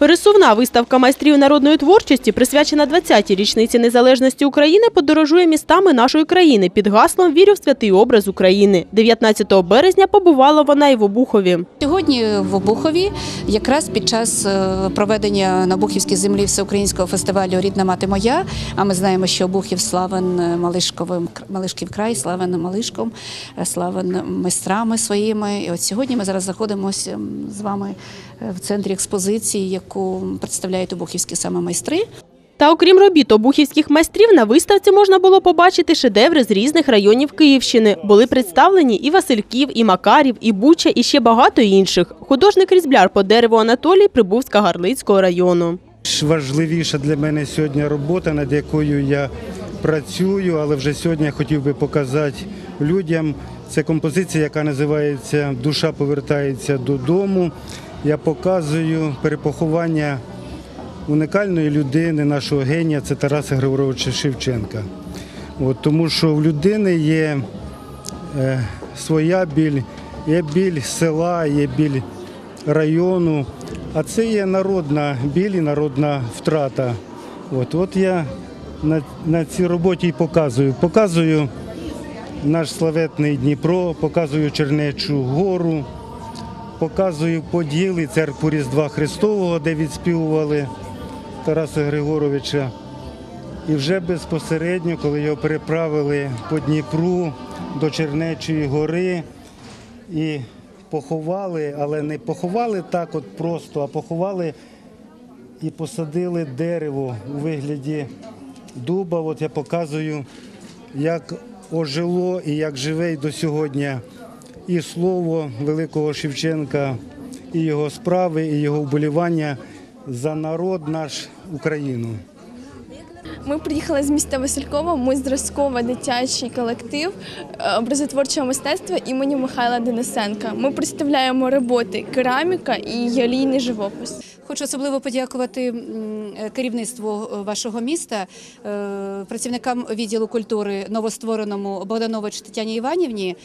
Пересувна виставка майстрів народної творчості, присвячена 20-й річниці незалежності України, подорожує містами нашої країни під гаслом «Вірю в святий образ України». 19 березня побувала вона і в Обухові. Сьогодні в Обухові, якраз під час е, проведення на Обухівській землі всеукраїнського фестивалю Рідна мати моя. А ми знаємо, що Обухів славен е, Малишковим Малишків край, славен Малишком, е, славен майстрами своїми. І от сьогодні ми зараз знаходимося з вами в центрі експозиції, яку представляють обухівські саме майстри. Та окрім робіт обухівських майстрів, на виставці можна було побачити шедеври з різних районів Київщини. Були представлені і Васильків, і Макарів, і Буча, і ще багато інших. Художник-різбляр по дереву Анатолій прибув з Кагарлицького району. Важливіша для мене сьогодні робота, над якою я працюю, але вже сьогодні я хотів би показати людям. Це композиція, яка називається Душа повертається додому. Я показую перепоховання унікальної людини, нашого генія, це Тараса Григоровича Шевченка. От, тому що в людини є е, своя біль, є біль села, є біль району, а це є народна біль і народна втрата. От, от я на, на цій роботі і показую. Показую наш славетний Дніпро, показую Чернечу гору, показую поділи церкву Різдва Христового, де відспівували Тараса Григоровича. І вже безпосередньо, коли його переправили по Дніпру до Чернечої гори і поховали, але не поховали так от просто, а поховали і посадили дерево у вигляді дуба. От я показую, як ожило і як живе й до сьогодні і слово великого Шевченка, і його справи, і його вболівання за народ наш Україну. Ми приїхали з міста Василькова. Ми зразково дитячий колектив е, образотворчого мистецтва імені Михайла Денисенка. Ми представляємо роботи кераміка і ялійний живопис. Хочу особливо подякувати е, керівництву е, вашого міста, е, працівникам відділу культури новоствореному Богданович Тетяні Іванівні,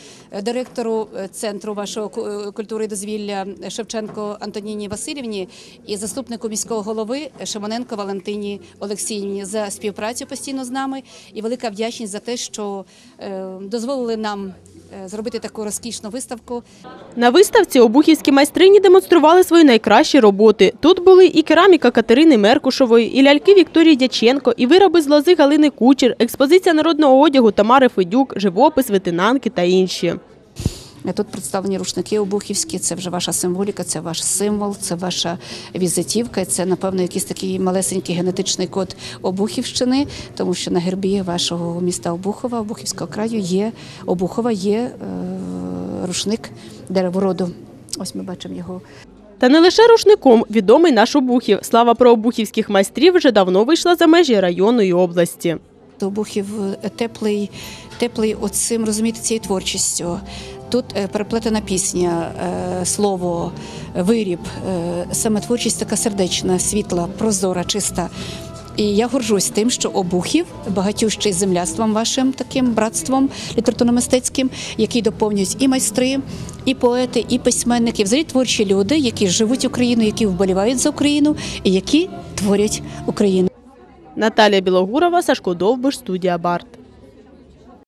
директору центру вашого ку- культури і дозвілля Шевченко Антоніні Васильівні і заступнику міського голови Шимоненко Валентині Олексіївні за співпрацю постійно з нами. І велика вдячність за те, що дозволили нам зробити таку розкішну виставку. На виставці обухівські майстрині демонстрували свої найкращі роботи. Тут були і кераміка Катерини Меркушової, і ляльки Вікторії Дяченко, і вироби з лози Галини Кучер, експозиція народного одягу Тамари Федюк, живопис, ветенанки та інші. Тут представлені рушники обухівські, це вже ваша символіка, це ваш символ, це ваша візитівка. Це, напевно, якийсь такий малесенький генетичний код Обухівщини, тому що на гербі вашого міста Обухова, Обухівського краю є Обухова, є е, рушник деревороду. Ось ми бачимо його Та не лише рушником відомий наш Обухів. Слава про обухівських майстрів вже давно вийшла за межі району і області. Обухів е, теплий, теплий оцим, розумієте, цією творчістю. Тут е, переплетена пісня, е, слово, виріб, е, саме творчість така сердечна, світла, прозора, чиста. І я горжусь тим, що Обухів, багатющий земляством вашим таким братством літературно-мистецьким, який доповнюють і майстри, і поети, і письменники, взагалі творчі люди, які живуть Україну, які вболівають за Україну і які творять Україну. Наталія Білогурова, Сашко Довбиш, студія Барт.